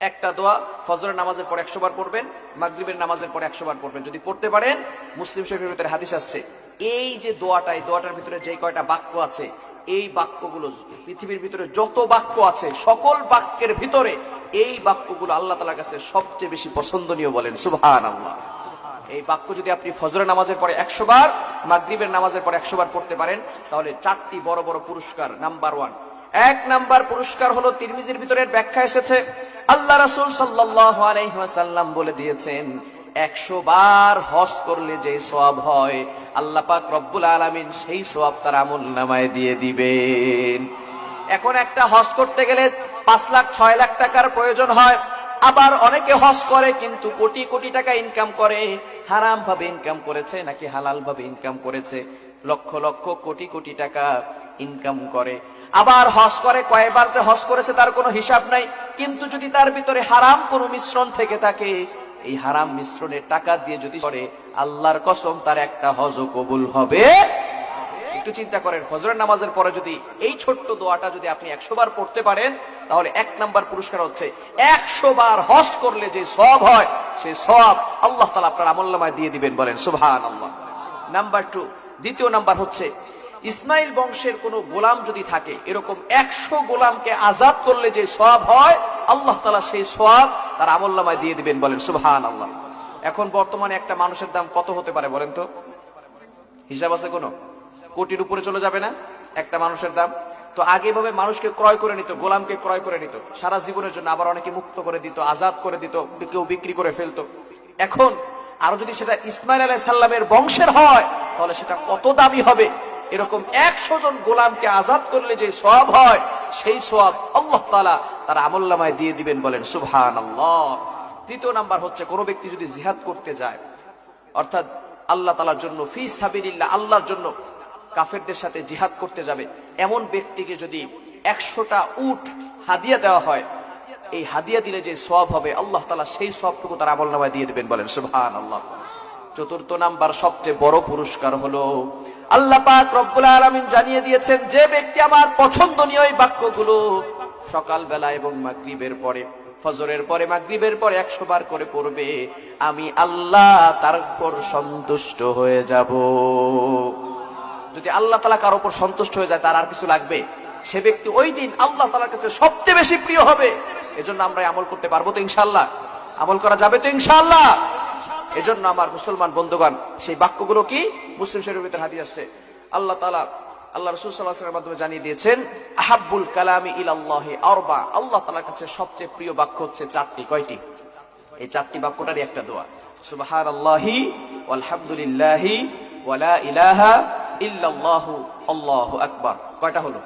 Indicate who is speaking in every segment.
Speaker 1: একটা দোয়া, ফজরের নামাজের পর একশো বার পড়বেন, মাগরিবের নামাজের পর একশো বার পড়বেন। যদি পড়তে পারেন, মুসলিম শরীফের ভিতরে হাদিস আসছে। এই যে দোয়াটা, এই দোয়াটার ভিতরে যে কয়টা বাক্য আছে, এই বাক্যগুলো, পৃথিবীর ভিতরে যত বাক্য আছে, সকল বাক্যের ভিতরে এই বাক্যগুলো আল্লাহ তালার কাছে সবচেয়ে বেশি পছন্দনীয় বলেন আল্লাহ এই বাক্য যদি আপনি ফজরের নামাজের পরে একশো বার, মাগরিবের নামাজের পরে একশো বার পড়তে পারেন, তাহলে চারটি বড় বড় পুরস্কার, নাম্বার ওয়ান। এক নাম্বার পুরস্কার হলো তিরমিজির ভিতরে ব্যাখ্যা এসেছে। আল্লাহ রাসূল ওয়াসাল্লাম বলে দিয়েছেন, একশো বার হজ করলে যে সওয়াব হয়, আল্লাহ পাক রব্বুল আলামিন সেই সওয়াব তার আমল নামায় দিয়ে দিবেন। এখন একটা হজ করতে গেলে পাঁচ লাখ, ছয় লাখ টাকার প্রয়োজন হয়। আবার অনেকে হজ করে কিন্তু কোটি কোটি টাকা ইনকাম করে হারাম ভাবে ইনকাম করেছে নাকি হালাল ভাবে ইনকাম করেছে? লক্ষ লক্ষ, কোটি কোটি টাকা ইনকাম করে। আবার হজ করে, কয়বার যে হজ করেছে তার কোনো হিসাব নাই। কিন্তু যদি তার ভিতরে হারাম কোনো মিশ্রণ থেকে থাকে, এই হারাম মিশ্রণের টাকা দিয়ে যদি করে, আল্লাহর কসম তার একটা হজ কবুল হবে। একটু চিন্তা করেন, ফজরের নামাজের পরে যদি এই ছোট্ট দোয়াটা যদি আপনি একশো বার পড়তে পারেন, তাহলে এক নাম্বার পুরস্কার হচ্ছে, একশো বার হজ করলে যে সব হয়, সেই সব আল্লাহ তালা আপনার আমল্লামায় দিয়ে দিবেন বলেন সুভান আল্লাহ নাম্বার টু দ্বিতীয় নাম্বার হচ্ছে ইসমাইল বংশের কোন গোলাম যদি থাকে, এরকম একশো গোলামকে আজাদ করলে যে সব হয়, আল্লাহ তালা সেই সব তার আমল্লামায় দিয়ে দিবেন বলেন সুভান আল্লাহ এখন বর্তমানে একটা মানুষের দাম কত হতে পারে বলেন তো? হিসাব আছে কোনো? কোটির উপরে চলে যাবে না? একটা মানুষের দাম? তো আগে ভাবে মানুষকে ক্রয় করে নিত, গোলামকে ক্রয় করে নিত, সারা জীবনের জন্য আবার অনেকে মুক্ত করে দিত, আজাদ করে দিত, কেউ বিক্রি করে ফেলতো। এখন আরও যদি সেটা ইসমাইল আলাহ সাল্লামের বংশের হয়, তাহলে সেটা কত দামি হবে? এরকম একশো জন গোলামকে আজাদ করলে যে সব হয়, সেই সব আল্লাহ তালা তার আমল্লামায় দিয়ে দিবেন বলেন সুবহান আল্লাহ তৃতীয় নাম্বার হচ্ছে, কোনো ব্যক্তি যদি জিহাদ করতে যায়, অর্থাৎ আল্লাহ তালার জন্য, ফি সাবিল্লাহ আল্লাহর জন্য কাফেরদের সাথে জিহাদ করতে যাবে, এমন ব্যক্তিকে যদি একশোটা উট হাদিয়া দেওয়া হয়, এই হাদিয়া দিলে যে সব হবে, আল্লাহ তালা সেই সবটুকু তার আমল নামায় দিয়ে দেবেন বলেন সুবহান আল্লাহ চতুর্থ নাম্বার সবচেয়ে বড় পুরস্কার হলো আল্লাহ পাক রব্বুল আলামিন জানিয়ে দিয়েছেন, যে ব্যক্তি আমার পছন্দনীয় এই বাক্যগুলো সকালবেলা এবং মাগরিবের পরে, ফজরের পরে, মাগরিবের পরে একশো বার করে পড়বে, আমি আল্লাহ তার উপর সন্তুষ্ট হয়ে যাব। যদি আল্লাহ তালা কারও উপর সন্তুষ্ট হয়ে যায়, তার আর কিছু লাগবে? সে ব্যক্তি ওই দিন আল্লাহ তালার কাছে সবচেয়ে বেশি প্রিয় হবে। এজন্য আমরা আমল করতে পারব তো ইনশাল্লাহ আমল করা যাবে তো ইনশাল্লাহ এজন্য আমার মুসলমান বন্ধুগণ, সেই বাক্যগুলো কি? মুসলিম শরীফের ভিতরে হাদিস আসছে। আল্লাহ তালা আল্লাহ রসুল মাধ্যমে জানিয়ে দিয়েছেন আহাবুল কালামি ইলাল্লাহি আরবা আল্লাহ তালার কাছে সবচেয়ে প্রিয় বাক্য হচ্ছে চারটি। কয়টি? এই চারটি বাক্যটারই একটা দোয়া। সুবাহান আল্লাহি আলহামদুলিল্লাহি ওয়ালা ইলাহা ইল্লাল্লাহু, আল্লাহু আকবার। কয়টা হলো?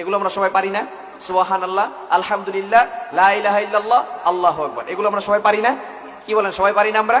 Speaker 1: এগুলো আমরা সবাই পারি না। সুবাহান আল্লাহ আলহামদুলিল্লাহ, লা ইলাহা ইল্লাল্লাহ, আল্লাহু আকবার। এগুলো আমরা সবাই পারি না। কি বলেন, সবাই পারি না আমরা?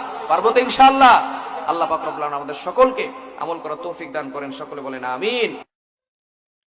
Speaker 1: পারব তো ইনশাআল্লাহ। আল্লাহ পাক আমাদের সকলকে আমল করা তৌফিক দান করেন। সকলে বলেন আমিন।